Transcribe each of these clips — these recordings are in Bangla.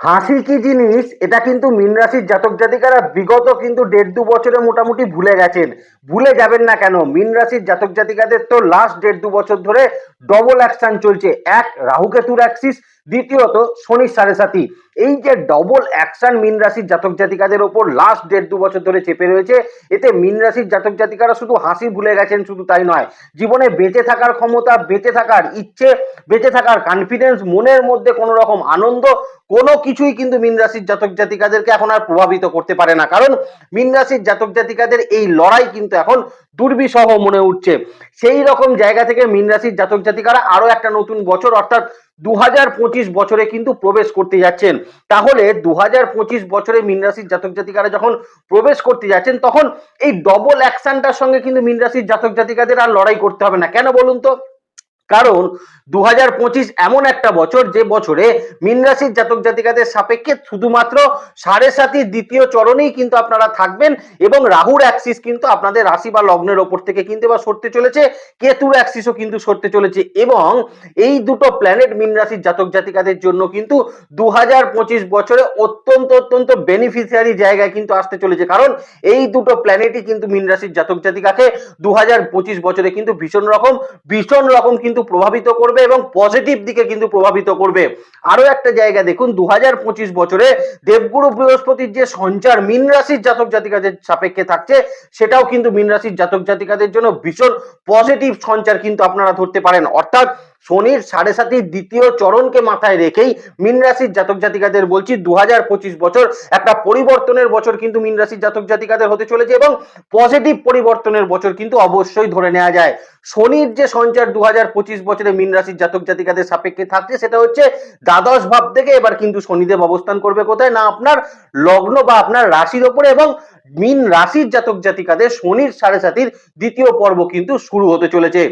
হাসি কি জিনিস? এটা কিন্তু মীন রাশির জাতক জাতিকারা বিগত কিন্তু দেড় দু বছরে মোটামুটি ভুলে গেছেন। ভুলে যাবেন না কেন? মীন রাশির জাতক জাতিকাদের তো লাস্ট দেড় দু বছর ধরে ডবল অ্যাকশন চলছে। এক রাহুকেতুর অ্যাক্সিস দ্বিতীয়ত শনির সাড়ে সাথী এই যে ডবল অ্যাকশন মিন রাশির জাতক জাতিকাদের ওপর লাস্ট দেড় দু বছর ধরে চেপে রয়েছে, এতে মিন রাশির জাতক জাতিকারা শুধু হাসি ভুলে গেছেন, শুধু তাই নয়, জীবনে বেঁচে থাকার ক্ষমতা, বেঁচে থাকার ইচ্ছে, বেঁচে থাকার কনফিডেন্স মনের মধ্যে কোনো রকম আনন্দ, কোনো কিছুই কিন্তু মীন রাশির জাতক জাতিকাদেরকে এখন আর প্রভাবিত করতে পারে না। কারণ মীন রাশির জাতক জাতিকাদের এই লড়াই কিন্তু এখন দুর্বিসহ মনে উঠছে। সেই রকম জায়গা থেকে মীন রাশির জাতক জাতিকারা আরও একটা নতুন বছর, অর্থাৎ দু হাজার পঁচিশ বছরে কিন্তু প্রবেশ করতে যাচ্ছেন। তাহলে দু হাজার পঁচিশ বছরে মিন রাশির জাতক জাতিকারা যখন প্রবেশ করতে যাচ্ছেন, তখন এই ডবল অ্যাকশনটার সঙ্গে কিন্তু মিন রাশির জাতক জাতিকাদের আর লড়াই করতে হবে না। কেন বলুন তো? কারণ দু হাজার পঁচিশ এমন একটা বছর যে বছরে মীন রাশির জাতক জাতিকাদের সাপেক্ষে শুধুমাত্র সাড়ে সাতির দ্বিতীয় চরণেই কিন্তু আপনারা থাকবেন এবং রাহুর অ্যাক্সিস কিন্তু আপনাদের রাশি বা লগ্নের ওপর থেকে কিন্তু এবার সরতে চলেছে, কেতুর অ্যাক্সিসও কিন্তু সরতে চলেছে এবং এই দুটো প্ল্যানেট মীন রাশির জাতক জাতিকাদের জন্য কিন্তু দু হাজার পঁচিশ বছরে অত্যন্ত অত্যন্ত বেনিফিশিয়ারি জায়গায় কিন্তু আসতে চলেছে। কারণ এই দুটো প্ল্যানেটই কিন্তু মীন রাশির জাতক জাতিকাকে দু হাজার পঁচিশ বছরে কিন্তু ভীষণ রকম ভীষণ রকম কিন্তু প্রভাবিত করবে এবং পজিটিভ দিকে কিন্তু প্রভাবিত করবে। আরও একটা জায়গা দেখুন দু হাজার পঁচিশ বছরে দেবগুরু বৃহস্পতির যে সঞ্চার মিন রাশির জাতক জাতিকাদের সাপেক্ষে থাকছে, সেটাও কিন্তু মিন রাশির জাতক জাতিকাদের জন্য ভীষণ পজিটিভ সঞ্চার কিন্তু আপনারা ধরতে পারেন। অর্থাৎ শনির সাড়ে সাতির দ্বিতীয় চরণকে মাথায় রেখেই মীন রাশির জাতক জাতিকাদের বলছি দুহাজার পঁচিশ বছর একটা পরিবর্তনের বছর কিন্তু মীন রাশির জাতক জাতিকাদের হতে চলেছে এবং পজিটিভ পরিবর্তনের বছর কিন্তু অবশ্যই ধরে নেওয়া যায়। শনির যে সঞ্চার দুহাজার পঁচিশ বছরে মীন রাশির জাতক জাতিকাদের সাপেক্ষে থাকছে সেটা হচ্ছে দ্বাদশ ভাব থেকে এবার কিন্তু শনিদেব অবস্থান করবে কোথায়? না আপনার লগ্ন বা আপনার রাশির ওপরে এবং মীন রাশির জাতক জাতিকাদের শনির সাড়ে সাতির দ্বিতীয় পর্ব কিন্তু শুরু হতে চলেছে।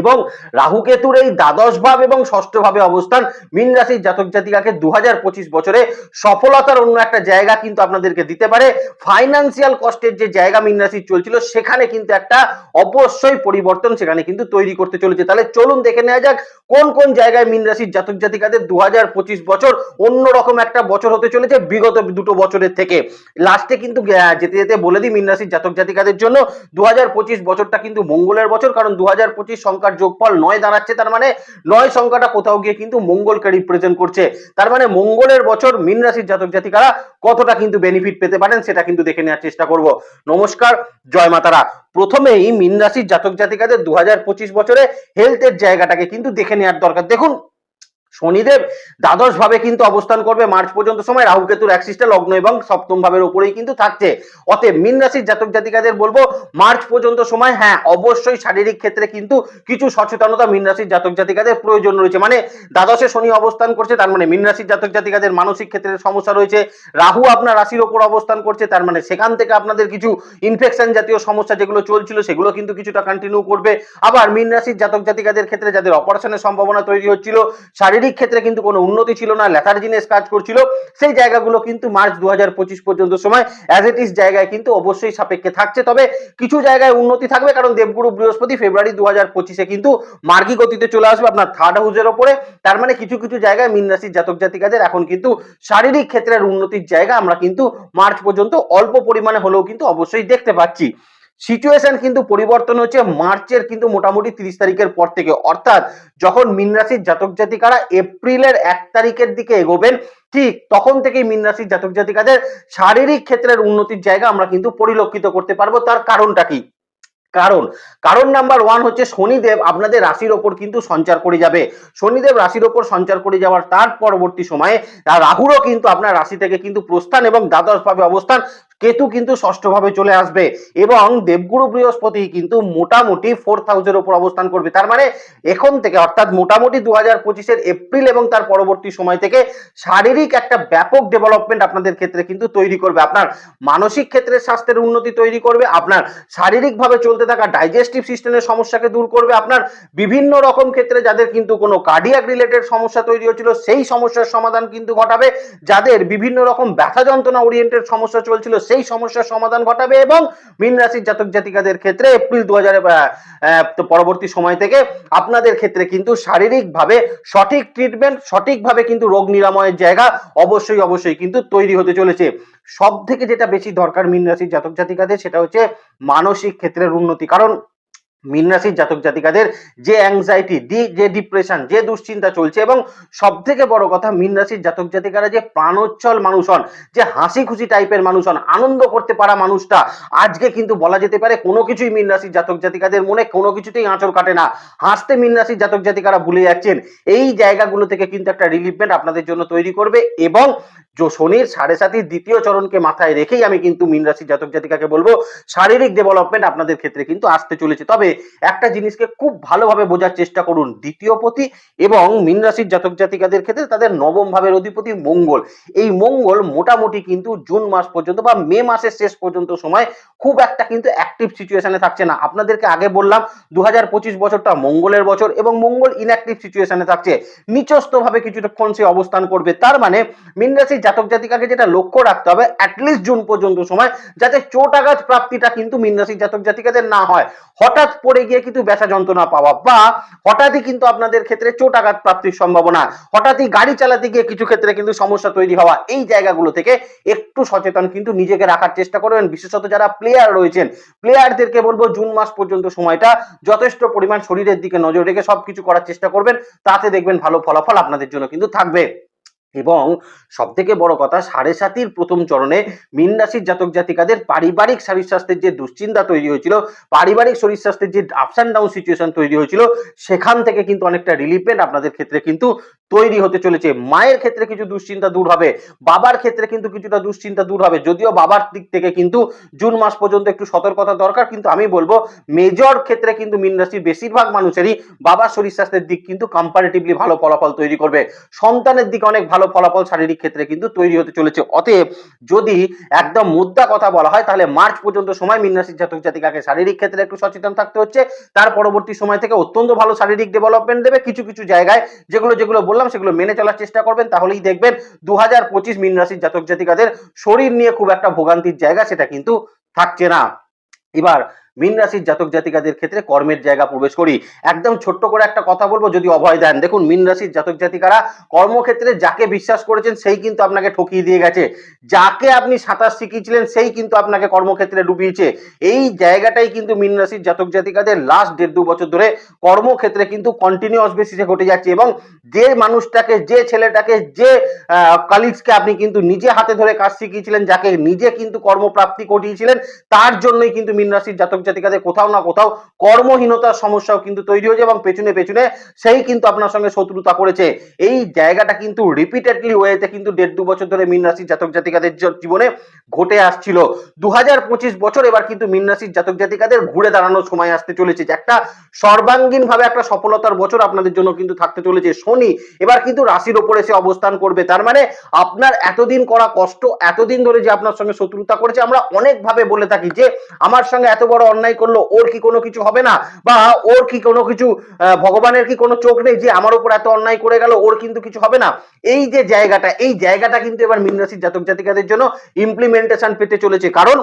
এবং রাহু কেতুর এই দ্বাদশ ভাব এবং ষষ্ঠ ভাবে অবস্থান মীন রাশির জাতক জাতিকাকে দু পঁচিশ বছরে সফলতার অন্য একটা জায়গা কিন্তু আপনাদেরকে দিতে পারে। ফাইন্যান্সিয়াল কষ্টের যে জায়গা মীন রাশির চলছিল, সেখানে কিন্তু একটা অবশ্যই পরিবর্তন সেখানে কিন্তু তৈরি করতে চলেছে। তাহলে চলুন দেখে নেওয়া যাক, কোন কোন জায়গায় মীন রাশির জাতক জাতিকাদের দু হাজার পঁচিশ বছর অন্যরকম একটা বছর হতে চলেছে বিগত দুটো বছরের থেকে। লাস্টে কিন্তু যেতে যেতে বলে দিই, মীন রাশির জাতক জাতিকাদের জন্য দু হাজার পঁচিশ বছরটা কিন্তু মঙ্গলের বছর, কারণ দু হাজার পঁচিশ সংখ্যার যোগফল নয় দাঁড়াচ্ছে, তার মানে নয় সংখ্যাটা কোথাও গিয়ে কিন্তু মঙ্গলকে রিপ্রেজেন্ট করছে। তার মানে মঙ্গলের বছর মীন রাশির জাতক জাতিকারা কতটা কিন্তু বেনিফিট পেতে পারেন সেটা কিন্তু দেখে নেওয়ার চেষ্টা করব। নমস্কার, জয় মাতারা। প্রথমেই মিন রাশির জাতক জাতিকাদের দু হাজার পঁচিশ বছরে হেলথের জায়গাটাকে কিন্তু দেখে নেওয়ার দরকার। দেখুন শনিদেব দ্বাদশ ভাবে কিন্তু অবস্থান করবে মার্চ পর্যন্ত সময়। রাহু কেতুর অ্যাক্সিসটা লগ্ন এবং সপ্তম ভাবের উপরেই কিন্তু থাকছে। অতএব মীন রাশির জাতক জাতিকাদের বলব, মার্চ পর্যন্ত সময় হ্যাঁ অবশ্যই শারীরিক ক্ষেত্রে কিন্তু কিছু সচেতনতা মীন রাশির জাতক জাতিকাদের প্রয়োজন রয়েছে। মানে দ্বাদশে শনি অবস্থান করছে, তার মানে মীন রাশির জাতক জাতিকাদের মানসিক ক্ষেত্রে সমস্যা রয়েছে। রাহু আপনার রাশির ওপর অবস্থান করছে, তার মানে সেখান থেকে আপনাদের কিছু ইনফেকশন জাতীয় সমস্যা যেগুলো চলছিল, সেগুলো কিন্তু কিছুটা কন্টিনিউ করবে। আবার মীন রাশির জাতক জাতিকাদের ক্ষেত্রে যাদের অপারেশনের সম্ভাবনা তৈরি হচ্ছিল, শারীরিক ক্ষেত্রে কিন্তু কোনো উন্নতি ছিল না লেথার্জিনেস কাজ করছিল। সেই জায়গাগুলো কিন্তু মার্চ দু হাজার পঁচিশ পর্যন্ত সময় অ্যাজ ইট ইস জায়গায় কিন্তু অবশ্যই সাপেক্ষে থাকছে। তবে কিছু জায়গায় উন্নতি থাকবে, কারণ দেবগুরু বৃহস্পতি ফেব্রুয়ারি দু হাজার পঁচিশে কিন্তু মার্গী গতিতে চলে আসবে আপনার থার্ড হাউসের ওপরে। তার মানে কিছু কিছু জায়গায় মীন রাশির জাতক জাতিকাদের এখন কিন্তু শারীরিক ক্ষেত্রের উন্নতির জায়গা আমরা কিন্তু মার্চ পর্যন্ত অল্প পরিমাণে হলেও কিন্তু অবশ্যই দেখতে পাচ্ছি। সিচুয়েশন কিন্তু পরিবর্তন হচ্ছে মার্চের কিন্তু মোটামুটি তিরিশ তারিখের পর থেকে। অর্থাৎ যখন মীন রাশির জাতক জাতিকারা এপ্রিলের এক তারিখের দিকে এগোবেন, ঠিক তখন থেকেই মীন রাশির জাতক জাতিকাদের শারীরিক ক্ষেত্রের উন্নতির জায়গা আমরা কিন্তু পরিলক্ষিত করতে পারব। তার কারণটা কি? কারণ কারণ নাম্বার ওয়ান হচ্ছে শনিদেব আপনাদের রাশির ওপর কিন্তু সঞ্চার করে যাবে। শনিদেব রাশির ওপর সঞ্চার করে যাওয়ার তার পরবর্তী সময়ে রাহুরও কিন্তু আপনার রাশি থেকে কিন্তু প্রস্থান এবং দ্বাদশ ভাবে অবস্থান কেতু কিন্তু ষষ্ঠ ভাবে চলে আসবে এবং দেবগুরু বৃহস্পতি কিন্তু মোটামুটি ফোর্থ হাউসের ওপর অবস্থান করবে। তার মানে এখন থেকে অর্থাৎ মোটামুটি দু হাজার পঁচিশের এপ্রিল এবং তার পরবর্তী সময় থেকে শারীরিক একটা ব্যাপক ডেভেলপমেন্ট আপনাদের ক্ষেত্রে কিন্তু তৈরি করবে। আপনার মানসিক ক্ষেত্রে স্বাস্থ্যের উন্নতি তৈরি করবে, আপনার শারীরিকভাবে চলতে থাকা ডাইজেস্টিভ সিস্টেমের সমস্যাকে দূর করবে, আপনার বিভিন্ন রকম ক্ষেত্রে যাদের কিন্তু কোনো কার্ডিয়াক রিলেটেড সমস্যা তৈরি হচ্ছিল, সেই সমস্যার সমাধান কিন্তু ঘটাবে। যাদের বিভিন্ন রকম ব্যথা যন্ত্রণা ওরিয়েন্টেড সমস্যা চলছিল সেই সমস্যার সমাধান ঘটাবে এবং মীন রাশির জাতক জাতিকাদের ক্ষেত্রে এপ্রিল দু হাজার পরবর্তী সময় থেকে আপনাদের ক্ষেত্রে কিন্তু শারীরিকভাবে সঠিক ট্রিটমেন্ট সঠিকভাবে কিন্তু রোগ নিরাময়ের জায়গা অবশ্যই অবশ্যই কিন্তু তৈরি হতে চলেছে। সব থেকে যেটা বেশি দরকার মীন রাশির জাতক জাতিকাদের সেটা হচ্ছে মানসিক ক্ষেত্রের উন্নতি। কারণ মীন রাশির জাতক জাতিকাদের যে অ্যাংজাইটি ডি যে ডিপ্রেশন যে দুশ্চিন্তা চলছে এবং সব থেকে বড় কথা মীন রাশির জাতক জাতিকারা যে প্রাণোচ্ছল মানুষ হন, যে হাসি খুশি টাইপের মানুষ হন, আনন্দ করতে পারা মানুষটা, আজকে কিন্তু বলা যেতে পারে কোনো কিছুই মীন রাশির জাতক জাতিকাদের মনে কোনো কিছুতেই আঁচড় কাটে না। হাসতে মীন রাশির জাতক জাতিকারা ভুলে যাচ্ছেন। এই জায়গাগুলো থেকে কিন্তু একটা রিলিফমেন্ট আপনাদের জন্য তৈরি করবে এবং যে শনির সাড়ে সাতির দ্বিতীয় চরণকে মাথায় রেখেই আমি কিন্তু মীন রাশির জাতক জাতিকাকে বলব, শারীরিক ডেভেলপমেন্ট আপনাদের ক্ষেত্রে কিন্তু আসতে চলেছে। তবে একটা জিনিসকে খুব ভালোভাবে বোঝার চেষ্টা করুন, দ্বিতীয় পতি এবং মীন রাশির জাতক জাতিকাদের ক্ষেত্রে তাদের নবম ভাবের অধিপতি মঙ্গল। এই মঙ্গল মোটামুটি কিন্তু জুন মাস পর্যন্ত বা মে মাসের শেষ পর্যন্ত সময় খুব একটা কিন্তু অ্যাক্টিভ সিচুয়েশনে থাকছে না। আপনাদেরকে আগে বললাম দু হাজার পঁচিশ বছরটা মঙ্গলের বছর এবং মঙ্গল ইনঅ্যাক্টিভ সিচুয়েশনে থাকছে। নিচস্থভাবে কিছুক্ষণ সে অবস্থান করবে। তার মানে মীন রাশির জাতক জাতিকাকে যেটা লক্ষ্য রাখতে হবে অ্যাটলিস্ট জুন পর্যন্ত সময়, যাতে চোট আঘাত প্রাপ্তিটা কিন্তু মীন জাতক জাতিকাদের না হয়। হঠাৎ পড়ে গিয়ে কিন্তু ব্যথা যন্ত্রণা পাওয়া বা হঠাৎই কিন্তু আপনাদের ক্ষেত্রে চোট আঘাত প্রাপ্তির সম্ভাবনা, হঠাৎই গাড়ি চালাতে গিয়ে কিছু ক্ষেত্রে কিন্তু সমস্যা তৈরি হওয়া, এই জায়গাগুলো থেকে একটু সচেতন কিন্তু নিজেকে রাখার চেষ্টা করবেন। বিশেষত যারা প্লেয়ার রয়েছেন প্লেয়ারদেরকে বলব জুন মাস পর্যন্ত সময়টা যথেষ্ট পরিমাণ শরীরের দিকে নজর রেখে সবকিছু করার চেষ্টা করবেন, তাতে দেখবেন ভালো ফলাফল আপনাদের জন্য কিন্তু থাকবে। এবং সব থেকে বড় কথা, সাড়ে সাতির প্রথম চরণে মীন রাশির জাতক জাতিকাদের পারিবারিক শরীর স্বাস্থ্যের যে দুশ্চিন্তা তৈরি হয়েছিল, পারিবারিক শরীর স্বাস্থ্যের যে আপস অ্যান্ড ডাউন সিচুয়েশন তৈরি হয়েছিল, সেখান থেকে কিন্তু অনেকটা রিলিফমেন্ট আপনাদের ক্ষেত্রে কিন্তু তৈরি হতে চলেছে। মায়ের ক্ষেত্রে কিছু দুশ্চিন্তা দূর হবে, বাবার ক্ষেত্রে কিন্তু কিছুটা দুশ্চিন্তা দূর হবে। যদিও বাবার দিক থেকে কিন্তু জুন মাস পর্যন্ত একটু সতর্কতা দরকার, কিন্তু আমি বলব মেজর ক্ষেত্রে কিন্তু মীন রাশির বেশিরভাগ মানুষেরই বাবার শরীর স্বাস্থ্যের দিক কিন্তু কম্পারেটিভলি ভালো ফলাফল তৈরি করবে। সন্তানের দিকে অনেক ভালো ফলাফল শারীরিক ক্ষেত্রে কিন্তু তৈরি হতে চলেছে। অতএব যদি একদম মুদ্রা কথা বলা হয়, তাহলে মার্চ পর্যন্ত সময় মীন রাশির জাতক জাতিকাকে শারীরিক ক্ষেত্রে একটু সচেতন থাকতে হচ্ছে। তার পরবর্তী সময় থেকে অত্যন্ত ভালো শারীরিক ডেভেলপমেন্ট দেবে। কিছু কিছু জায়গায় যেগুলো যেগুলো বললাম সেগুলো মেনে চলার চেষ্টা করবেন, তাহলেই দেখবেন দু হাজার পঁচিশ মীন রাশির জাতক জাতিকাদের শরীর নিয়ে খুব একটা ভোগান্তির জায়গা সেটা কিন্তু থাকছে না। এবার মীন রাশির জাতক জাতিকাদের ক্ষেত্রে কর্মের জায়গা প্রবেশ করি। একদম ছোট্ট করে একটা কথা বলব, যদি অভয় দেন। দেখুন, মীন রাশির জাতক জাতিকারা কর্মক্ষেত্রে যাকে বিশ্বাস করেছেন, সেই কিন্তু আপনাকে ঠকিয়ে দিয়ে গেছে। যাকে আপনি সাঁতার শিখিয়েছিলেন, সেই কিন্তু আপনাকে কর্মক্ষেত্রে ডুবিয়েছে। এই জায়গাটাই কিন্তু মীন রাশির জাতক জাতিকাদের লাস্ট দেড় দু বছর ধরে কর্মক্ষেত্রে কিন্তু কন্টিনিউয়াস বেসিসে ঘটে যাচ্ছে এবং যে মানুষটাকে, যে ছেলেটাকে, যে কালিগসকে আপনি কিন্তু নিজে হাতে ধরে কাজ শিখিয়েছিলেন, যাকে নিজে কিন্তু কর্মপ্রাপ্তি ঘটিয়েছিলেন, তার জন্যই কিন্তু মীন রাশির জাতক জাতিকাদের কোথাও না কোথাও কর্মহীনতার সমস্যাও কিন্তু তৈরি হয়েছে এবং পেছনে পেছনে সেই কিন্তু আপনার সঙ্গে শত্রুতা করেছে। এই জায়গাটা কিন্তু রিপিটেডলি ওয়েতে কিন্তু দেড় দু বছর ধরে মীন রাশির জাতক জাতিকাদের জীবনে ঘটে আসছিল। দু হাজার পঁচিশ বছর এবার কিন্তু মীন রাশির জাতক জাতিকাদের ঘুরে দাঁড়ানোর সময় আসতে চলেছে। যে একটা সর্বাঙ্গীন ভাবে একটা সফলতার বছর আপনাদের জন্য কিন্তু থাকতে চলেছে। শনি এবার কিন্তু রাশির ওপরে এসে অবস্থান করবে। তার মানে আপনার এতদিন করা কষ্ট, এতদিন ধরে যে আপনার সঙ্গে শত্রুতা করেছে, আমরা অনেকভাবে বলে থাকি যে আমার সঙ্গে এত বড় অন্যায় করল, ওর কি কোনো কিছু হবে না? বা ওর কি কোনো কিছু ভগবানের কি কোনো চোখ নেই যে আমার উপর এত অন্যায় করে গেল, ওর কিন্তু কিছু হবে না? এই যে জায়গাটা, এই জায়গাটা কিন্তু এবার মীন রাশির জাতক জাতিকাদের জন্য ইমপ্লিমেন্টেশন পেতে চলেছে। কারণ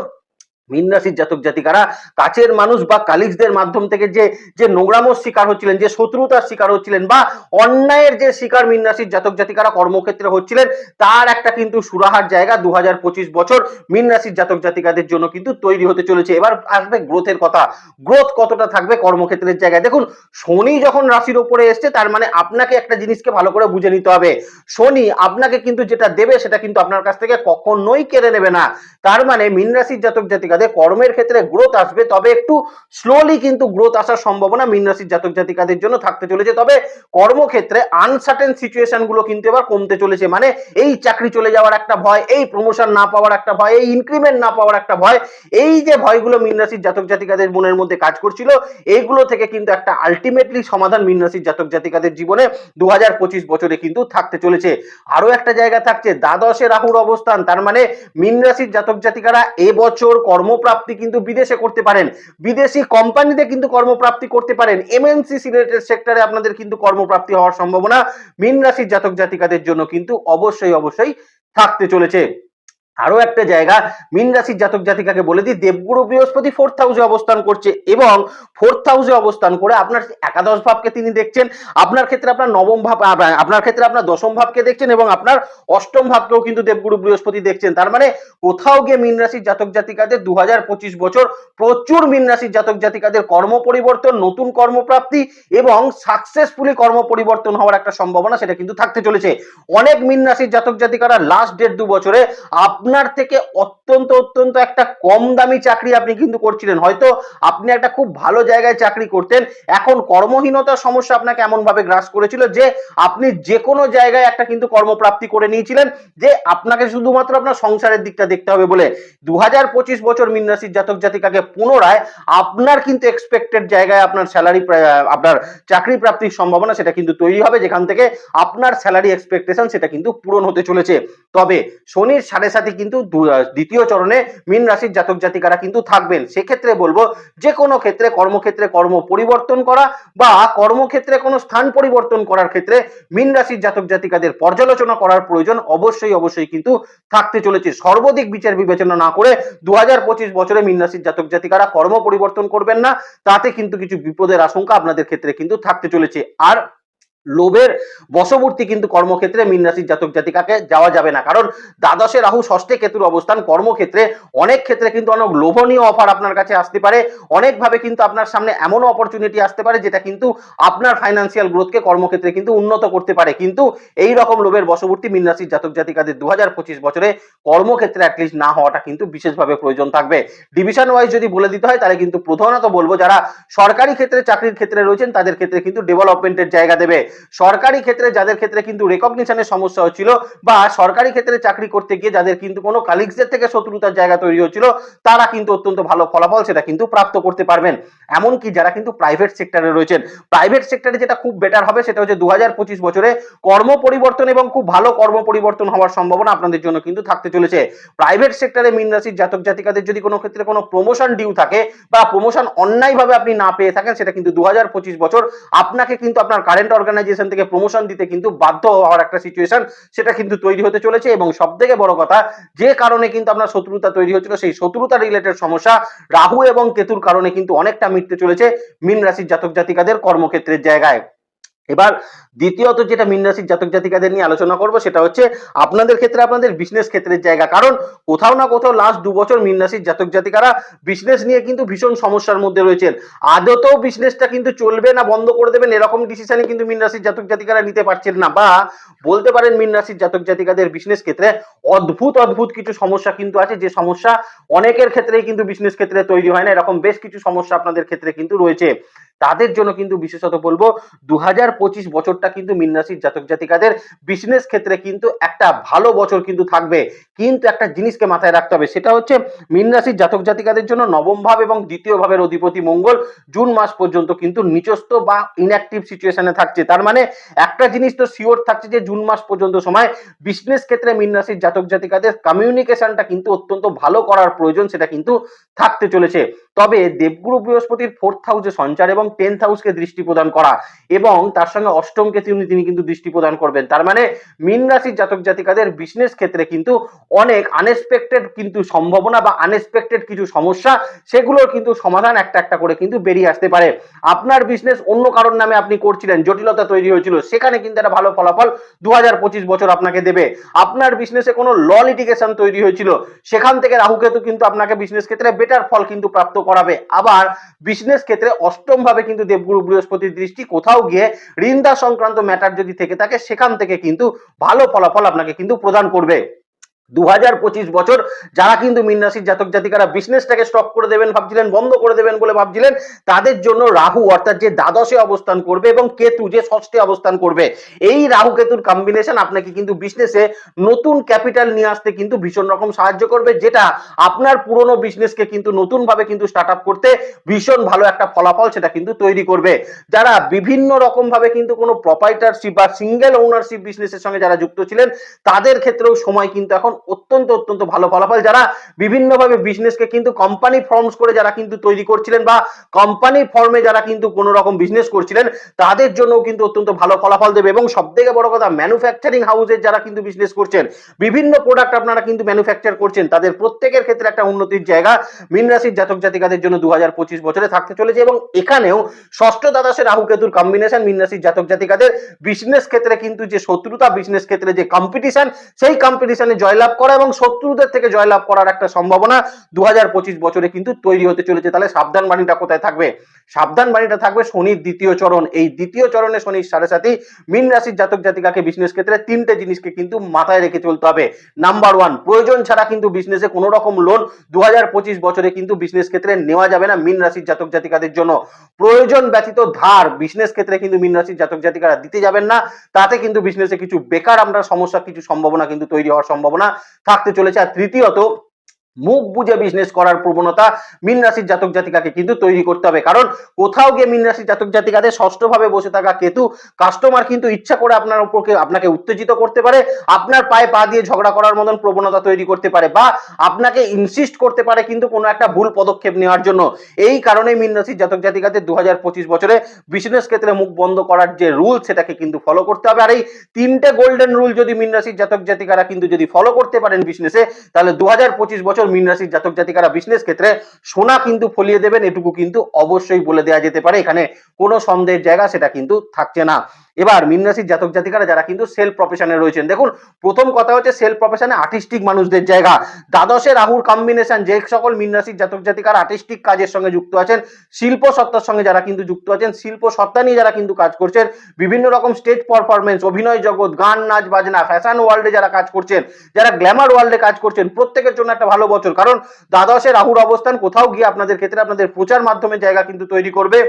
মীন রাশির জাতক জাতিকারা, কাছের মানুষ বা কালিগসদের মাধ্যম থেকে যে যে নোংরামোর শিকার হচ্ছিলেন, যে শত্রুতার শিকার হচ্ছিলেন বা অন্যায়ের যে শিকার মীন রাশির জাতক জাতিকারা কর্মক্ষেত্রে হচ্ছিলেন, তার একটা কিন্তু সুরাহার জায়গা দু হাজার পঁচিশ বছর মীন রাশির জাতক জাতিকাদের জন্য কিন্তু তৈরি হতে চলেছে। এবার আসবে গ্রোথের কথা। গ্রোথ কতটা থাকবে কর্মক্ষেত্রের জায়গায়? দেখুন, শনি যখন রাশির ওপরে এসছে, তার মানে আপনাকে একটা জিনিসকে ভালো করে বুঝে নিতে হবে। শনি আপনাকে কিন্তু যেটা দেবে, সেটা কিন্তু আপনার কাছ থেকে কখনোই কেড়ে নেবে না। তার মানে মীন রাশির জাতক জাতিকাদের কর্মের ক্ষেত্রে গ্রোথ আসবে, তবে একটু স্লোলি কিন্তু গ্রোথ আসার সম্ভাবনা মীন রাশির জাতক জাতিকাদের জন্য থাকতে চলেছে। তবে কর্মক্ষেত্রে আনসার্টেন সিচুয়েশনগুলো কিন্তু এবার কমতে চলেছে। মানে এই চাকরি চলে যাওয়ার একটা ভয়, এই প্রমোশন না পাওয়ার একটা ভয়, এই ইনক্রিমেন্ট না পাওয়ার একটা ভয়, এই যে ভয়গুলো মীন রাশির জাতক জাতিকাদের মনের মধ্যে কাজ করছিল এইগুলো থেকে কিন্তু একটা আলটিমেটলি সমাধান মীন রাশির জাতক জাতিকাদের জীবনে দু হাজার পঁচিশ বছরে কিন্তু থাকতে চলেছে। আরও একটা জায়গা থাকছে, দ্বাদশে রাহুর অবস্থান, তার মানে মীন রাশির জাতক জাতিকারা এবছর কর্মপ্রাপ্তি কিন্তু বিদেশে করতে পারেন। বিদেশি কোম্পানিতে কিন্তু কর্মপ্রাপ্তি করতে পারেন। এমএনসি সিলেটেড সেক্টরে আপনাদের কিন্তু কর্মপ্রাপ্তি হওয়ার সম্ভাবনা। মীন রাশির জাতক জাতিকাদের জন্য কিন্তু অবশ্যই অবশ্যই থাকতে চলেছে। আরও একটা জায়গা, মীন রাশির জাতক জাতিকাকে বলে দিই, দেবগুরু বৃহস্পতি ফোর্থ হাউসে অবস্থান করছে এবং ফোর্থ হাউসে অবস্থান করে আপনার একাদশ ভাবকে তিনি দেখছেন, আপনার ক্ষেত্রে আপনার নবম ভাব আপনার ক্ষেত্রে আপনার দশম ভাবকে দেখছেন এবং আপনার অষ্টম ভাবকেও কিন্তু দেবগুরু বৃহস্পতি দেখছেন। তার মানে কোথাও গিয়ে মীন রাশির জাতক জাতিকাদের দু হাজার পঁচিশ বছর প্রচুর মীন রাশির জাতক জাতিকাদের কর্ম পরিবর্তন, নতুন কর্মপ্রাপ্তি এবং সাকসেসফুলি কর্ম পরিবর্তন হওয়ার একটা সম্ভাবনা সেটা কিন্তু থাকতে চলেছে। অনেক মীন রাশির জাতক জাতিকারা লাস্ট দেড় দু বছরে আপনার থেকে অত্যন্ত অত্যন্ত একটা কম দামি চাকরি আপনি কিন্তু করছিলেন। হয়তো আপনি একটা খুব ভালো জায়গায় চাকরি করতেন। এখন কর্মহীনতার সমস্যা আপনাকে এমন ভাবে গ্রাস করেছিল যে, আপনি যে কোনো জায়গায় একটা কিন্তু কর্মপ্রাপ্তি করে নিয়েছিলেন যে, আপনাকে শুধুমাত্র আপনার সংসারের দিকটা দেখতে হবে বলে। দু পঁচিশ বছর মীন জাতক জাতিকাকে পুনরায় আপনার কিন্তু এক্সপেক্টেড জায়গায় আপনার স্যালারি আপনার চাকরি প্রাপ্তির সম্ভাবনা সেটা কিন্তু তৈরি হবে। যেখান থেকে আপনার স্যালারি এক্সপেকটেশন সেটা কিন্তু পূরণ হতে চলেছে। তবে শনির সাড়ে সাথে কিন্তু দ্বিতীয় চরণে মীন রাশির জাতক জাতিকারা কিন্তু থাকবেন। সেক্ষেত্রে বলব যে কোনো ক্ষেত্রে কর্মক্ষেত্রে কর্ম পরিবর্তন করা বা কর্মক্ষেত্রে কোনো স্থান পরিবর্তন করার ক্ষেত্রে মীন রাশির জাতক জাতিকাদের পর্যালোচনা করার প্রয়োজন অবশ্যই অবশ্যই কিন্তু থাকতে চলেছে। সর্বাধিক বিচার বিবেচনা না করে দু হাজার পঁচিশ বছরে মীন রাশির জাতক জাতিকারা কর্ম পরিবর্তন করবেন না, তাতে কিন্তু কিছু বিপদের আশঙ্কা আপনাদের ক্ষেত্রে কিন্তু থাকতে চলেছে। আর লোভের বশবর্তী কিন্তু কর্মক্ষেত্রে মীন রাশির জাতক জাতিকাকে যাওয়া যাবে না। কারণ দ্বাদশে রাহু ষষ্ঠে কেতুর অবস্থান কর্মক্ষেত্রে অনেক ক্ষেত্রে কিন্তু অনেক লোভনীয় অফার আপনার কাছে আসতে পারে। অনেকভাবে কিন্তু আপনার সামনে এমন অপরচুনিটি আসতে পারে যেটা কিন্তু আপনার ফাইন্যান্সিয়াল গ্রোথকে কর্মক্ষেত্রে কিন্তু উন্নত করতে পারে। কিন্তু এই রকম লোভের বশবর্তী মীন রাশির জাতক জাতিকাদের দু হাজার পঁচিশ বছরে কর্মক্ষেত্রে অ্যাটলিস্ট না হওয়াটা কিন্তু বিশেষভাবে প্রয়োজন থাকবে। ডিভিশন ওয়াইজ যদি বলে দিতে হয়, তাহলে কিন্তু প্রধানত বলব যারা সরকারি ক্ষেত্রে, চাকরির ক্ষেত্রে রয়েছেন, তাদের ক্ষেত্রে কিন্তু ডেভেলপমেন্টের জায়গা দেবে। সরকারি ক্ষেত্রে, যাদের ক্ষেত্রে কিন্তু রেকগনিশনের সমস্যা হচ্ছিল বা সরকারি ক্ষেত্রে চাকরি করতে গিয়ে যাদের কিন্তু কোনো কালিগসদের থেকে শত্রুতার জায়গা তৈরি হচ্ছিল, তারা কিন্তু অত্যন্ত ভালো ফলাফল সেটা কিন্তু প্রাপ্ত করতে পারবেন। এমনকি যারা কিন্তু প্রাইভেট সেক্টরে রয়েছেন প্রাইভেট সেক্টরে যেটা খুব বেটার হবে সেটা হচ্ছে দু হাজার পঁচিশ বছরে কর্ম পরিবর্তন এবং খুব ভালো কর্ম পরিবর্তন হওয়ার সম্ভাবনা আপনাদের জন্য কিন্তু থাকতে চলেছে। প্রাইভেট সেক্টরে মীন রাশির জাতক জাতিকাদের যদি কোনো ক্ষেত্রে কোনো প্রমোশন ডিউ থাকে বা প্রমোশন অন্যায়ভাবে আপনি না পেয়ে থাকেন, সেটা কিন্তু দু বছর আপনাকে কিন্তু আপনার কারেন্ট অর্গানাইজেশন থেকে প্রমোশন দিতে কিন্তু বাধ্য হওয়ার একটা সিচুয়েশন সেটা কিন্তু তৈরি হতে চলেছে এবং সব থেকে বড় কথা, যে কারণে কিন্তু আপনার শত্রুতা তৈরি হচ্ছিল, সেই শত্রুতা রিলেটেড সমস্যা রাহু এবং কেতুর কারণে কিন্তু অনেকটা মিটতে চলেছে মীন রাশির জাতক জাতিকাদের কর্মক্ষেত্রের জায়গায়। এবার দ্বিতীয়ত যেটা মীন রাশির জাতক জাতিকাদের নিয়ে আলোচনা করব, সেটা হচ্ছে আপনাদের ক্ষেত্রে আপনাদের বিজনেস ক্ষেত্রের জায়গা। কারণ কোথাও না কোথাও লাস্ট দু বছর মীন রাশির জাতক জাতিকারা বিজনেস নিয়ে কিন্তু ভীষণ সমস্যার মধ্যে রয়েছেন। আদতেও বিজনেসটা কিন্তু চলবে না, বন্ধ করে দেবেন, এরকম ডিসিশনই কিন্তু মীন রাশির জাতক জাতিকারা নিতে পারছেন না। বা বলতে পারেন মীন রাশির জাতক জাতিকাদের বিজনেস ক্ষেত্রে অদ্ভুত অদ্ভুত কিছু সমস্যা কিন্তু আছে, যে সমস্যা অনেকের ক্ষেত্রেই কিন্তু বিজনেস ক্ষেত্রে তৈরি হয় না, এরকম বেশ কিছু সমস্যা আপনাদের ক্ষেত্রে কিন্তু রয়েছে। তাদের জন্য কিন্তু বিশেষত বলব দু পঁচিশ বছরটা কিন্তু মীন রাশির জাতক জাতিকাদের বিজনেস ক্ষেত্রে কিন্তু একটা ভালো বছর কিন্তু থাকবে। কিন্তু একটা জিনিসকে মাথায় রাখতে হবে, সেটা হচ্ছে মীন রাশির জাতক জাতিকাদের জন্য নবম ভাব এবং দ্বিতীয় ভাবের অধিপতি মঙ্গল জুন মাস পর্যন্ত কিন্তু নিচস্থ বা ইনঅ্যাক্টিভ সিচুয়েশনে থাকছে। তার মানে একটা জিনিস তো শিওর থাকছে যে জুন মাস পর্যন্ত সময় বিজনেস ক্ষেত্রে মীন রাশির জাতক জাতিকাদের কমিউনিকেশনটা কিন্তু অত্যন্ত ভালো করার প্রয়োজন সেটা কিন্তু থাকতে চলেছে। তবে দেবগুরু বৃহস্পতির ফোর্থ হাউসে সঞ্চার এবং টেন্থ হাউসকে দৃষ্টি প্রদান করা এবং তার সঙ্গে অষ্টমকে তিনি তিনি কিন্তু দৃষ্টি প্রদান করবেন। তার মানে মীন রাশির জাতক জাতিকাদের বিজনেস ক্ষেত্রে কিন্তু অনেক আনএক্সপেক্টেড কিন্তু সম্ভাবনা বা আনএক্সপেক্টেড কিছু সমস্যা, সেগুলোর কিন্তু সমাধান একটা একটা করে কিন্তু বেরিয়ে আসতে পারে। আপনার বিজনেস অন্য কারণ নামে আপনি করছিলেন, জটিলতা তৈরি হয়েছিল, সেখানে কিন্তু একটা ভালো ফলাফল দু বছর আপনাকে দেবে। আপনার বিজনেসে কোনো ল লিটিগেশন তৈরি হয়েছিল, সেখান থেকে রাহুকেতু কিন্তু আপনাকে বিজনেস ক্ষেত্রে বেটার ফল কিন্তু প্রাপ্ত করাবে আবার বিজনেস ক্ষেত্রে অষ্টম ভাবে কিন্তু দেবগুরু বৃহস্পতির দৃষ্টি কোথাও গিয়ে ঋণদা সংক্রান্ত ম্যাটার যদি থেকে থাকে, সেখান থেকে কিন্তু ভালো ফলাফল আপনাকে কিন্তু প্রদান করবে। দু হাজার পঁচিশ বছর যারা কিন্তু মীন রাশির জাতক জাতিকারা বিজনেসটাকে স্টপ করে দেবেন, ভাবছিলেন বন্ধ করে দেবেন বলে ভাবছিলেন, তাদের জন্য রাহু অর্থাৎ যে দ্বাদশে অবস্থান করবে এবং কেতু যে ষষ্ঠে অবস্থান করবে, এই রাহু কেতুর কম্বিনেশন আপনাকে কিন্তু বিজনেসে নতুন ক্যাপিটাল নিয়ে আসতে কিন্তু ভীষণ রকম সাহায্য করবে, যেটা আপনার পুরনো বিজনেসকে কিন্তু নতুন ভাবে কিন্তু স্টার্ট আপ করতে ভীষণ ভালো একটা ফলাফল সেটা কিন্তু তৈরি করবে। যারা বিভিন্ন রকম ভাবে কিন্তু কোনো প্রপাইটারশিপ বা সিঙ্গেল ওনারশিপ বিজনেসের সঙ্গে যারা যুক্ত ছিলেন, তাদের ক্ষেত্রেও সময় কিন্তু এখন অত্যন্ত অত্যন্ত ভালো ফলাফল। যারা বিভিন্নভাবে বিজনেসকে কিন্তু কোম্পানি ফর্মস করে যারা কিন্তু তৈরি করছিলেন বা কোম্পানি ফর্মে যারা কিন্তু কোনো রকম বিজনেস করছিলেন, তাদের জন্য কিন্তু অত্যন্ত ভালো ফলাফল দেবে। এবং সব থেকে বড় কথা ম্যানুফ্যাকচারিং হাউসের যারা কিন্তু বিজনেস করছেন, বিভিন্ন প্রোডাক্ট আপনারা কিন্তু ম্যানুফ্যাকচার করছেন, তাদের প্রত্যেকের ক্ষেত্রে একটা উন্নতির জায়গা মীন রাশির জাতক জাতিকাদের জন্য দু বছরে থাকতে চলেছে। এবং এখানেও ষষ্ঠ দ্বাদশে রাহু কেতুর কম্বিনেশন মীন রাশির জাতক জাতিকাদের বিজনেস ক্ষেত্রে কিন্তু যে শত্রুতা বিজনেস ক্ষেত্রে যে কম্পিটিশন সেই কম্পিটিশনে জয়লাভ করা এবং শত্রুদের থেকে জয়লাভ করার একটা সম্ভাবনা দু হাজার পঁচিশ বছরে কিন্তু তৈরি হতে চলেছে। তাহলে সাবধান বাণীটা কোথায় থাকবে? সাবধান বাণীটা থাকবে শনির দ্বিতীয় চরণ। এই দ্বিতীয় চরণে শনির সাড়ে সাথে মীন রাশির জাতক জাতিকাকে বিজনেস ক্ষেত্রে তিনটে জিনিসকে কিন্তু মাথায় রেখে চলতে হবে। নাম্বার ওয়ান প্রয়োজন ছাড়া কিন্তু বিজনেসে কোনো রকম লোন দু হাজার পঁচিশ বছরে কিন্তু বিজনেস ক্ষেত্রে নেওয়া যাবে না মীন রাশির জাতক জাতিকাদের জন্য। প্রয়োজন ব্যতীত ধার বিজনেস ক্ষেত্রে কিন্তু মীন রাশির জাতক জাতিকারা দিতে যাবেন না। তাতে কিন্তু বিজনেসে কিছু বেকার আমরা সমস্যা, কিছু সম্ভাবনা কিন্তু তৈরি হওয়ার সম্ভাবনা থাকতে চলেছে। আর তৃতীয়ত মুখ বুঝে বিজনেস করার প্রবণতা মীন রাশির জাতক জাতিকাকে কিন্তু তৈরি করতে হবে। কারণ কোথাও গিয়ে মীন রাশির জাতক জাতিকাদের ষষ্ঠ ভাবে বসে থাকা কেতু কাস্টমার কিন্তু ইচ্ছা করে আপনার উপরকে, আপনাকে উত্তেজিত করতে পারে, আপনার পায়ে পা দিয়ে ঝগড়া করার মতন প্রবণতা তৈরি করতে পারে বা আপনাকে ইনসিস্ট করতে পারে কিন্তু কোনো একটা ভুল পদক্ষেপ নেওয়ার জন্য। এই কারণে মীন রাশির জাতক জাতিকাদের দু হাজার পঁচিশ বছরে বিজনেস ক্ষেত্রে মুখ বন্ধ করার যে রুল সেটাকে কিন্তু ফলো করতে হবে। আর এই তিনটে গোল্ডেন রুল যদি মীন রাশির জাতক জাতিকারা কিন্তু যদি ফলো করতে পারেন বিজনেসে তাহলে দু পঁচিশ বছর মীন রাশির জাতক জাতিকারা বিজনেস ক্ষেত্রে সোনা কিন্তু ফলিয়ে দেবেন, এটুকু কিন্তু অবশ্যই বলে দেওয়া যেতে পারে। এখানে কোনো সন্দেহের জায়গা সেটা কিন্তু থাকছে না। এবার মীন রাশির জাতক জাতিকারা যারা কিন্তু সেলফ প্রফেশনে রয়েছেন, দেখুন, প্রথম কথা হচ্ছে সেলফ প্রফেশনে আর্টিস্টিক মানুষদের জায়গা। দ্বাদশে রাহুর কম্বিনেশন যে সকল মীন রাশির জাতক জাতিকারা আর্টিস্টিক কাজের সঙ্গে যুক্ত আছেন, শিল্প সত্তার সঙ্গে যারা কিন্তু যুক্ত আছেন, শিল্প সত্তা নিয়ে যারা কিন্তু কাজ করছেন, বিভিন্ন রকম স্টেজ পারফরমেন্স অভিনয় জগৎ, গান, নাচ, বাজনা ফ্যাশন ওয়ার্ল্ডে যারা কাজ করছেন, যারা গ্ল্যামার ওয়ার্ল্ডে কাজ করছেন, প্রত্যেকের জন্য একটা ভালো বছর। কারণ দ্বাদশে রাহুর অবস্থান কোথাও গিয়ে আপনাদের ক্ষেত্রে আপনাদের প্রচার মাধ্যমে জায়গা কিন্তু তৈরি করবে।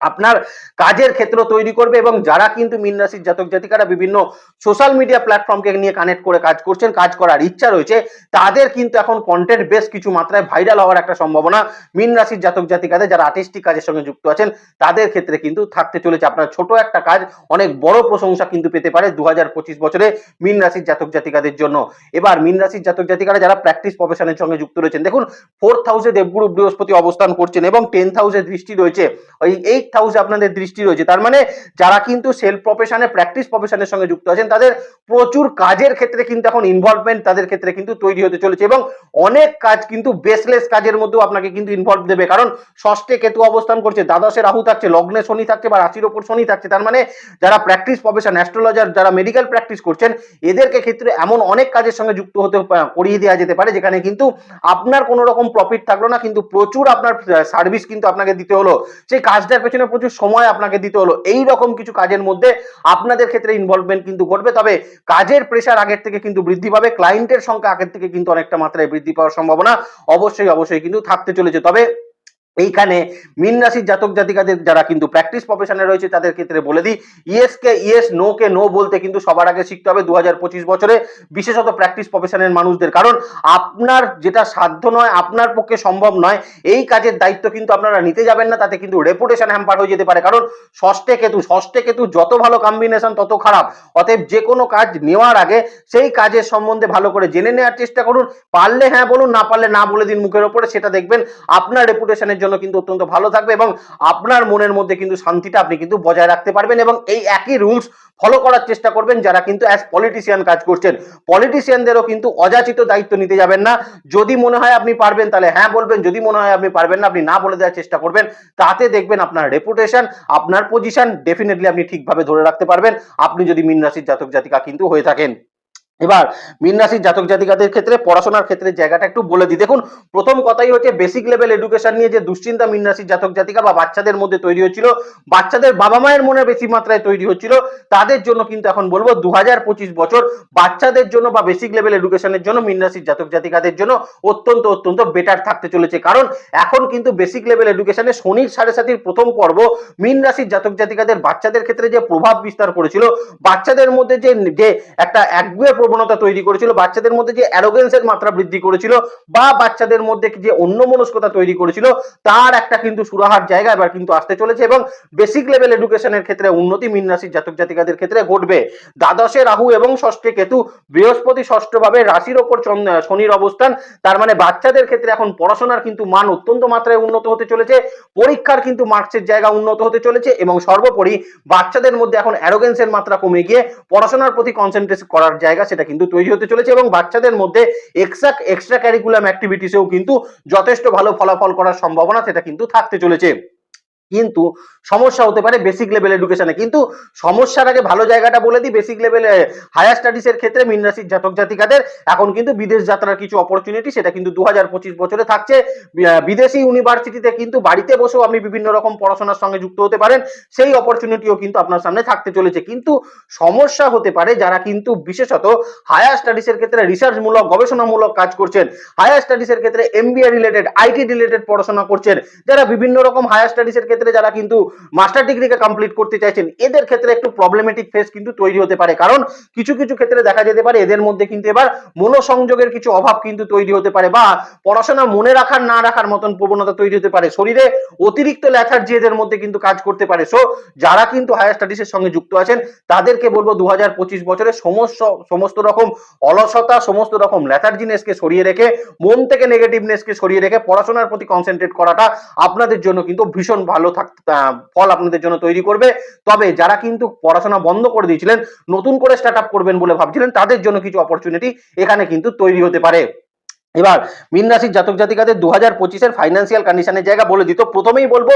আপনার কাজের ক্ষেত্র তৈরি করবে এবং যারা কিন্তু মিন রাশির জাতক জাতিকারা বিভিন্ন সোশ্যাল মিডিয়া প্ল্যাটফর্মকে নিয়ে কানেক্ট করে কাজ করছেন, কাজ করার ইচ্ছা রয়েছে, তাদের কিন্তু এখন কন্টেন্ট বেশ কিছু মাত্রায় ভাইরাল হওয়ার একটা সম্ভাবনা মিন রাশির জাতক জাতিকাদের যারা আর্টিস্টিক কাজের সঙ্গে যুক্ত আছেন, তাদের ক্ষেত্রে কিন্তু থাকতে চলেছে। আপনার ছোট একটা কাজ অনেক বড় প্রশংসা কিন্তু পেতে পারে দু হাজার পঁচিশ বছরে মিন রাশির জাতক জাতিকাদের জন্য। এবার মিন রাশির জাতক জাতিকারা যারা প্র্যাকটিস প্রফেশনের সঙ্গে যুক্ত রয়েছেন, দেখুন ফোর্থ হাউসে দেবগুরু বৃহস্পতি অবস্থান করছেন এবং টেন্থ হাউসে দৃষ্টি রয়েছে। ওই এইট হাউসে আপনাদের দৃষ্টি রয়েছে। তার মানে যারা কিন্তু সেলফ প্রফেশনে প্র্যাকটিস প্রফেশনের সঙ্গে যুক্ত আছেন, তাদের প্রচুর কাজের ক্ষেত্রে কিন্তু এখন ইনভলভমেন্ট তাদের ক্ষেত্রে কিন্তু তৈরি হতে চলেছে এবং অনেক কাজ কিন্তু বেসলেস কাজের মধ্যেও আপনাকে কিন্তু ইনভলভ দেবে। কারণ ষষ্ঠে কেতু অবস্থান করছে, দ্বাদশে রাহু থাকছে, লগ্নে শনি থাকছে বা রাশির ওপর শনি থাকছে। তার মানে যারা প্র্যাকটিস প্রফেশন অ্যাস্ট্রোলজার যারা মেডিকেল প্র্যাকটিস করছেন, এদেরকে ক্ষেত্রে এমন অনেক কাজের সঙ্গে যুক্ত হতে করিয়ে দেওয়া যেতে পারে, যেখানে কিন্তু আপনার কোনো রকম প্রফিট থাকল না, কিন্তু প্রচুর আপনার সার্ভিস কিন্তু আপনাকে দিতে হলো। সেই কাজটার পেছনে প্রচুর সময় আপনাকে দিতে হলো। এই রকম কিছু কাজের মধ্যে আপনাদের ক্ষেত্রে ইনভলভমেন্ট কিন্তু ঘটবে। তবে কাজের প্রেশার আগের থেকে কিন্তু বৃদ্ধি পাবে। ক্লায়েন্টের সংখ্যা আগের থেকে কিন্তু অনেকটা মাত্রায় বৃদ্ধি পাওয়ার সম্ভাবনা অবশ্যই অবশ্যই কিন্তু থাকতে চলেছে। তবে এইখানে মিন রাশির জাতক জাতিকাদের যারা কিন্তু প্র্যাকটিস প্রফেশনে রয়েছে, তাদের ক্ষেত্রে বলে দিই ইয়েস কে ইয়েস নো কে নো বলতে কিন্তু সবার আগে শিখতে হবে দু বছরে, বিশেষত প্র্যাকটিস প্রফেশনের মানুষদের। কারণ আপনার যেটা সাধ্য নয়, আপনার পক্ষে সম্ভব নয়, এই কাজের দায়িত্ব কিন্তু আপনারা নিতে যাবেন না, তাতে কিন্তু রেপুটেশন হ্যাম্পার হয়ে যেতে পারে। কারণ ষষ্ঠে কেতু ষষ্ঠে কেতু যত ভালো কম্বিনেশন তত খারাপ। অতএব যে কোনো কাজ নেওয়ার আগে সেই কাজের সম্বন্ধে ভালো করে জেনে নেওয়ার চেষ্টা করুন। পারলে হ্যাঁ বলুন, না পারলে না বলে দিন মুখের ওপরে, সেটা দেখবেন, আপনার রেপুটেশনের জন্য কিন্তু অত্যন্ত ভালো থাকবে এবং আপনার মনের মধ্যে কিন্তু শান্তিটা আপনি কিন্তু বজায় রাখতে পারবেন এবং এই একই রুলস ফলো করার চেষ্টা করবেন যারা কিন্তু অ্যাজ পলিটিশিয়ান কাজ করছেন। পলিটিশিয়ানদেরও কিন্তু অযাচিত দায়িত্ব নিতে যাবেন না। যদি মনে হয় আপনি পারবেন, তাহলে হ্যাঁ বলবেন। যদি মনে হয় আপনি পারবেন না, আপনি না বলে দেওয়ার চেষ্টা করবেন। তাতে দেখবেন আপনার রেপুটেশন আপনার পজিশন ডেফিনেটলি আপনি ঠিকভাবে ধরে রাখতে পারবেন। আপনি যদি মিন রাশির জাতক জাতিকা কিন্তু হয়ে থাকেন। এবার মীন রাশির জাতক জাতিকাদের ক্ষেত্রে পড়াশোনার ক্ষেত্রে জায়গাটা একটু বলে দিই। দেখুন, প্রথম কথাই হচ্ছে বেসিক লেভেল এডুকেশন নিয়ে যে দুশ্চিন্তা মীন রাশির জাতক জাতিকা বা বাচ্চাদের মধ্যে তৈরি হচ্ছিল, বাচ্চাদের বাবা মায়ের মনে বেশি মাত্রায় তৈরি হচ্ছিল, তাদের জন্য কিন্তু এখন বলব দু হাজার পঁচিশ বছর বাচ্চাদের জন্য বা বেসিক লেভেল এডুকেশনের জন্য মীন রাশির জাতক জাতিকাদের জন্য অত্যন্ত অত্যন্ত বেটার থাকতে চলেছে। কারণ এখন কিন্তু বেসিক লেভেল এডুকেশনে শনির সাড়ে সাতির প্রথম পর্ব মিন রাশির জাতক জাতিকাদের বাচ্চাদের ক্ষেত্রে যে প্রভাব বিস্তার করেছিল, বাচ্চাদের মধ্যে যে যে একটা একগুয়ে প্রবণতা তৈরি করেছিল, বাচ্চাদের মধ্যে যে অ্যারোগেন্সের মাত্রা বৃদ্ধি করেছিল বা বাচ্চাদের মধ্যে যে অন্যমনস্কতা তৈরি করেছিল, তার একটা কিন্তু সুরাহার জায়গা এবার কিন্তু আসতে চলেছে এবং বেসিক লেভেল এডুকেশনের ক্ষেত্রে উন্নতি, মীন রাশির জাতক জাতিকাদের ক্ষেত্রে ঘটবে। দ্বাদশে রাহু এবং ষষ্ঠে কেতু, বৃহস্পতি ষষ্ঠ ভাবে রাশির ওপর শনির অবস্থান, তার মানে বাচ্চাদের ক্ষেত্রে এখন পড়াশোনার কিন্তু মান অত্যন্ত মাত্রায় উন্নত হতে চলেছে, পরীক্ষার কিন্তু মার্কসের জায়গা উন্নত হতে চলেছে এবং সর্বোপরি বাচ্চাদের মধ্যে এখন অ্যারোগেন্সের মাত্রা কমে গিয়ে পড়াশোনার প্রতি কনসেন্ট্রেট করার জায়গা সেটা কিন্তু তৈরি হতে চলেছে এবং বাচ্চাদের মধ্যে এক্সট্রা এক্সট্রা ক্যারিকুলাম অ্যাক্টিভিটিসেও কিন্তু যথেষ্ট ভালো ফলাফল করার সম্ভাবনা সেটা কিন্তু থাকতে চলেছে। কিন্তু সমস্যা হতে পারে বেসিক লেভেল এডুকেশনে কিন্তু সমস্যার আগে ভালো জায়গাটা বলে দিই বেসিক লেভেলে হায়ার স্টাডিজ এর ক্ষেত্রে মীন রাশির জাতক জাতিকাদের এখন কিন্তু বিদেশ যাত্রার কিছু অপরচুনিটি সেটা কিন্তু দু হাজার পঁচিশ বছরে থাকছে। বিদেশি ইউনিভার্সিটিতে কিন্তু বাড়িতে বসেও আপনি বিভিন্ন রকম পড়াশোনার সঙ্গে যুক্ত হতে পারেন। সেই অপরচুনিটিও কিন্তু আপনার সামনে থাকতে চলেছে। কিন্তু সমস্যা হতে পারে যারা কিন্তু বিশেষত হায়ার স্টাডিজ এর ক্ষেত্রে রিসার্চ মূলক গবেষণামূলক কাজ করছেন। হায়ার স্টাডিজ এর ক্ষেত্রে এমবিএ রিলেটেড আইটি রিলেটেড পড়াশোনা করছেন। যারা বিভিন্ন রকম হায়ার স্টাডিজ এর ক্ষেত্রে যারা কিন্তু মাস্টার ডিগ্রিকে কমপ্লিট করতে চাইছেন, এদের ক্ষেত্রে একটু প্রবলেমেটিক ফেস কিন্তু তৈরি হতে পারে। কারণ কিছু কিছু ক্ষেত্রে দেখা যেতে পারে এদের মধ্যে কিন্তু এবার মনোসংযোগের কিছু অভাব কিন্তু তৈরি হতে পারে বা পড়াশোনা মনে রাখার, না রাখার মতন প্রবণতা তৈরি হতে পারে। শরীরে অতিরিক্ত ল্যাথার্জি এদের মধ্যে কিন্তু কাজ করতে পারে। সো যারা কিন্তু হায়ার স্টাডিজের সঙ্গে যুক্ত আছেন, তাদেরকে বলব দু হাজার পঁচিশ বছরে সমস্ত সমস্ত রকম অলসতা, সমস্ত রকম ল্যাথার্জিনেসকে সরিয়ে রেখে, মন থেকে নেগেটিভনেসকে সরিয়ে রেখে পড়াশোনার প্রতি কনসেন্ট্রেট করাটা আপনাদের জন্য কিন্তু ভীষণ ভালো। আহ, ফল আপনাদের জন্য তৈরি করবে। তবে যারা কিন্তু পড়াশোনা বন্ধ করে দিয়েছিলেন নতুন করে স্টার্ট আপ করবেন বলে ভাবছিলেন তাদের জন্য কিছু অপরচুনিটি এখানে কিন্তু তৈরি হতে পারে। এবার মীন রাশির জাতক জাতিকাদের দু হাজার পঁচিশের ফাইন্যান্সিয়াল কন্ডিশনের জায়গা বলে দিত প্রথমেই বলব,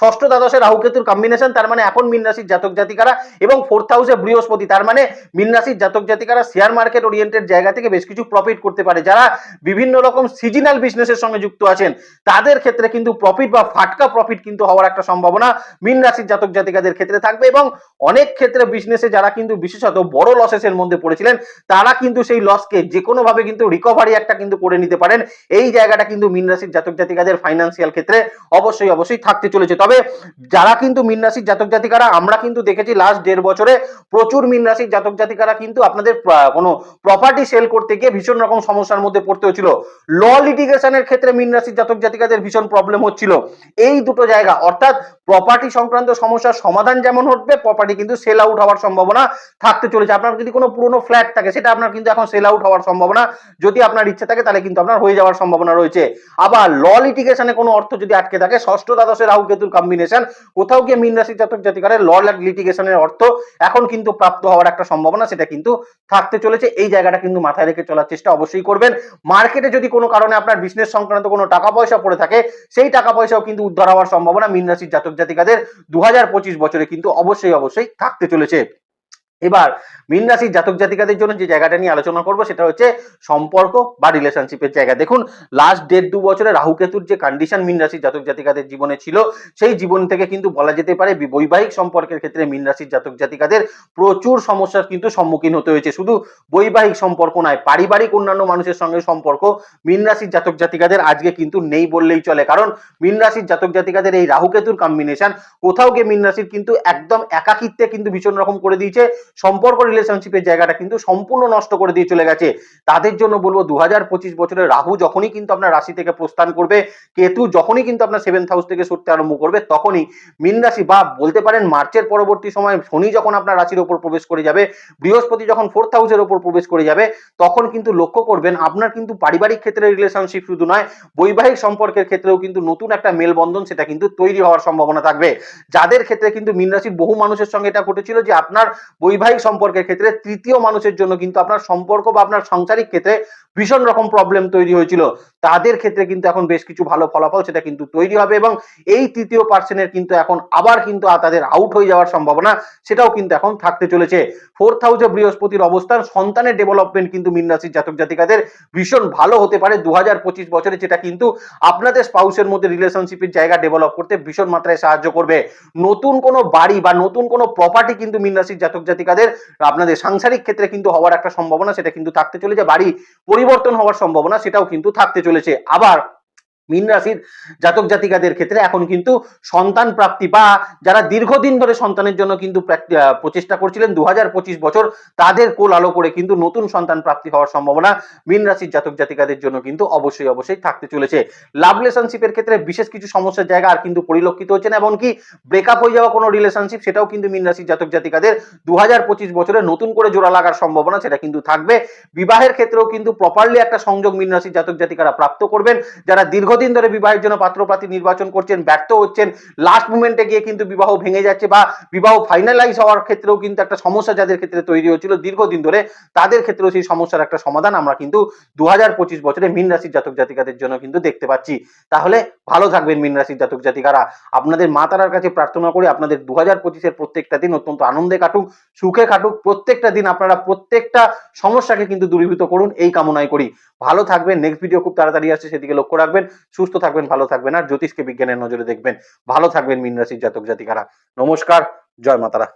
ষষ্ঠ দ্বাদশে রাহুকেতুর কম্বিনেশন তার মানে এখন মীন রাশির জাতক জাতিকারা এবং ফোর্থ হাউসে বৃহস্পতি, তার মানে মীন রাশির জাতক জাতিকারা শেয়ার মার্কেট ওরিয়েন্টেড জায়গা থেকে বেশ কিছু প্রফিট করতে পারে। যারা বিভিন্ন রকম সিজনাল বিজনেসের সঙ্গে যুক্ত আছেন, তাদের ক্ষেত্রে কিন্তু প্রফিট বা ফাটকা প্রফিট কিন্তু হওয়ার একটা সম্ভাবনা মীন রাশির জাতক জাতিকাদের ক্ষেত্রে থাকবে এবং অনেক ক্ষেত্রে বিজনেসে যারা কিন্তু বিশেষত বড় লসেসের মধ্যে পড়েছিলেন, তারা কিন্তু সেই লসকে যে কোনোভাবে কিন্তু রিকভারি একটা কিন্তু করে নিতে পারেন। এই জায়গাটা কিন্তু মীন রাশির জাতক জাতিকাদের ফাইন্যান্সিয়াল ক্ষেত্রে অবশ্যই অবশ্যই থাকতে চলেছে। তবে যারা কিন্তু মীন রাশির জাতক জাতিকারা, আমরা কিন্তু দেখেছি লাস্ট দেড় বছরে প্রচুর মীন রাশির জাতক জাতিকারা কিন্তু আপনাদের কোনো প্রপার্টি সেল করতে গিয়ে ভীষণ রকম সমস্যার মধ্যে পড়তে হচ্ছিল। ল লিটিগেশনের ক্ষেত্রে মীন রাশির জাতক জাতিকাদের ভীষণ প্রবলেম হচ্ছিল। এই দুটো জায়গা, অর্থাৎ প্রপার্টি সংক্রান্ত সমস্যার সমাধান যেমন ঘটবে প্রপার্টি কিন্তু সেল আউট হওয়ার সম্ভাবনা থাকতে চলেছে। আপনার যদি কোনো পুরনো ফ্ল্যাট থাকে, সেটা আপনার কিন্তু এখন সেল আউট হওয়ার সম্ভাবনা। যদি আপনার ইচ্ছে থাকে, তাহলে কিন্তু আপনার হয়ে যাওয়ার সম্ভাবনা রয়েছে। আবার ল লিটিগেশনে কোনো অর্থ যদি আটকে থাকে, ষষ্ঠ দ্বাদশে রাহু কেতুর কম্বিনেশন কোথাও গিয়ে মীন রাশি জাতক জাতিকারের ল লিটিগেশনের অর্থ এখন কিন্তু প্রাপ্ত হওয়ার একটা সম্ভাবনা, সেটা কিন্তু থাকতে চলেছে। এই জায়গাটা কিন্তু মাথায় রেখে চলার চেষ্টা অবশ্যই করবেন। মার্কেটে যদি কোনো কারণে আপনার বিজনেস সংক্রান্ত কোনো টাকা পয়সা পড়ে থাকে, সেই টাকা পয়সাও কিন্তু উদ্ধার হওয়ার সম্ভাবনা মীন রাশির জাতক জাতিকাদের দু হাজার পঁচিশ বছরে কিন্তু অবশ্যই অবশ্যই থাকতে চলেছে। এবার মীন রাশির জাতক জাতিকাদের জন্য যে জায়গাটা নিয়ে আলোচনা করব সেটা হচ্ছে সম্পর্ক বা রিলেশনশিপের জায়গা। দেখুন লাস্ট দেড় দু বছরে রাহু কেতুর যে কন্ডিশন মীন রাশির জাতক জাতিকাদের জীবনে ছিল, সেই জীবন থেকে কিন্তু বলা যেতে পারে বৈবাহিক সম্পর্কের ক্ষেত্রে মীন রাশির জাতক জাতিকাদের প্রচুর সমস্যার কিন্তু সম্মুখীন হতে হয়েছে। শুধু বৈবাহিক সম্পর্ক নয়, পারিবারিক অন্যান্য মানুষের সঙ্গে সম্পর্ক মীন রাশির জাতক জাতিকাদের আজকে কিন্তু নেই বললেই চলে। কারণ মীন রাশির জাতক জাতিকাদের এই রাহু কেতুর কম্বিনেশন কোথাও গিয়ে মীন রাশির কিন্তু একদম একাকিত্বে কিন্তু ভীষণ রকম করে দিয়েছে। সম্পর্ক রিলেশনশিপের জায়গাটা কিন্তু সম্পূর্ণ নষ্ট করে দিয়ে চলে গেছে। তাদের জন্য বলব দু হাজার পঁচিশ বছরে রাহু যখনই কিন্তু আপনার রাশি থেকে প্রস্থান করবে, কেতু যখনই কিন্তু আপনার সেভেন্থ হাউস থেকে সরতে আরম্ভ করবে, তখনই মীন রাশি বা বলতে পারেন মার্চের পরবর্তী সময় শনি যখন আপনার রাশির ওপর প্রবেশ করে যাবে, বৃহস্পতি যখন ফোর্থ হাউসের ওপর প্রবেশ করে যাবে, তখন কিন্তু লক্ষ্য করবেন আপনার কিন্তু পারিবারিক ক্ষেত্রে রিলেশনশিপ শুধু নয়, বৈবাহিক সম্পর্কের ক্ষেত্রেও কিন্তু নতুন একটা মেলবন্ধন সেটা কিন্তু তৈরি হওয়ার সম্ভাবনা থাকবে। যাদের ক্ষেত্রে কিন্তু মীন রাশির বহু মানুষের সঙ্গে এটা ঘটেছিল যে আপনার বৈবাহিক সম্পর্কের ক্ষেত্রে তৃতীয় মানুষের জন্য কিন্তু আপনার সম্পর্ক বা আপনার সাংসারিক ক্ষেত্রে ভীষণ রকম প্রবলেম তৈরি হয়েছিল। তাদের ক্ষেত্রে কিন্তু এখন বেশ কিছু ভালো ফলাফল সেটা কিন্তু তৈরি হবে এবং এই তৃতীয় পার্সনের কিন্তু এখন আবার কিন্তু তাদের আউট হয়ে যাওয়ার সম্ভাবনা সেটাও কিন্তু এখন থাকতে চলেছে। ফোর্থ হাউসে বৃহস্পতির অবস্থান, সন্তানের ডেভেলপমেন্ট কিন্তু মীন জাতক জাতিকাদের ভীষণ ভালো হতে পারে। দু পঁচিশ বছরে যেটা কিন্তু আপনাদের স্পাউসের মধ্যে রিলেশনশিপের জায়গা ডেভেলপ করতে ভীষণ মাত্রায় সাহায্য করবে। নতুন কোনো বাড়ি বা নতুন কোনো প্রপার্টি কিন্তু মীন জাতক জাতিকাদের আপনাদের সাংসারিক ক্ষেত্রে কিন্তু হওয়ার একটা সম্ভাবনা সেটা কিন্তু থাকতে চলেছে। বাড়ি পরিবর্তন হওয়ার সম্ভাবনা সেটাও কিন্তু থাকতে চলেছে। আবার মীন রাশির জাতক জাতিকাদের ক্ষেত্রে এখন কিন্তু সন্তান প্রাপ্তি বা যারা দীর্ঘদিন ধরে সন্তানের জন্য কিন্তু প্রচেষ্টা করছিলেন দু হাজার পঁচিশ বছর তাদের কোল আলো করে কিন্তু নতুন সন্তান প্রাপ্তি হওয়ার সম্ভাবনা মীন রাশির জাতক জাতিকাদের জন্য কিন্তু অবশ্যই অবশ্যই থাকতে চলেছে। লাভ রিলেশনশিপের ক্ষেত্রে বিশেষ কিছু সমস্যার জায়গা আর কিন্তু পরিলক্ষিত হচ্ছে না, এমনকি ব্রেকআপ হয়ে যাওয়া কোনো রিলেশনশিপ সেটাও কিন্তু মীন রাশির জাতক জাতিকাদের দু হাজার পঁচিশ বছরে নতুন করে জোড়া লাগার সম্ভাবনা সেটা কিন্তু থাকবে। বিবাহের ক্ষেত্রেও কিন্তু প্রপারলি একটা সংযোগ মীন রাশির জাতক জাতিকারা প্রাপ্ত করবেন। যারা দীর্ঘদিন ধরে বিবাহের জন্য পাত্রপাত্রী নির্বাচন করছেন, ব্যর্থ হচ্ছেন। লাস্ট মুমেন্টে গিয়ে কিন্তু বিবাহ ভেঙে যাচ্ছে বা বিবাহ ফাইনালাইজ হওয়ার ক্ষেত্রেও কিন্তু একটা সমস্যা যাদের ক্ষেত্রে তৈরি হচ্ছিল দীর্ঘদিন ধরে, তাদের ক্ষেত্রেও সেই সমস্যার একটা সমাধান আমরা কিন্তু দু হাজার পঁচিশ বছরে মীন রাশির জাতক জাতিকাদের জন্য কিন্তু দেখতে পাচ্ছি। তাহলে ভালো থাকবেন মীন রাশির জাতক জাতিকারা। আপনাদের মা তারার কাছে প্রার্থনা করি, আপনাদের দু হাজার পঁচিশের প্রত্যেকটা দিন অত্যন্ত আনন্দে কাটুক, সুখে কাটুক, প্রত্যেকটা দিন আপনারা প্রত্যেকটা সমস্যাকে কিন্তু দূরীভূত করুন, এই কামনাই করি। ভালো থাকবেন নেক্সট ভিডিও খুব তাড়াতাড়ি আসছে, সেদিকে লক্ষ্য রাখবেন। সুস্থ থাকবেন, ভালো থাকবেন আর জ্যোতিষকে বিজ্ঞানের নজরে দেখবেন। ভালো থাকবেন মিন রাশির জাতক জাতিকারা। নমস্কার, জয় মাতারা।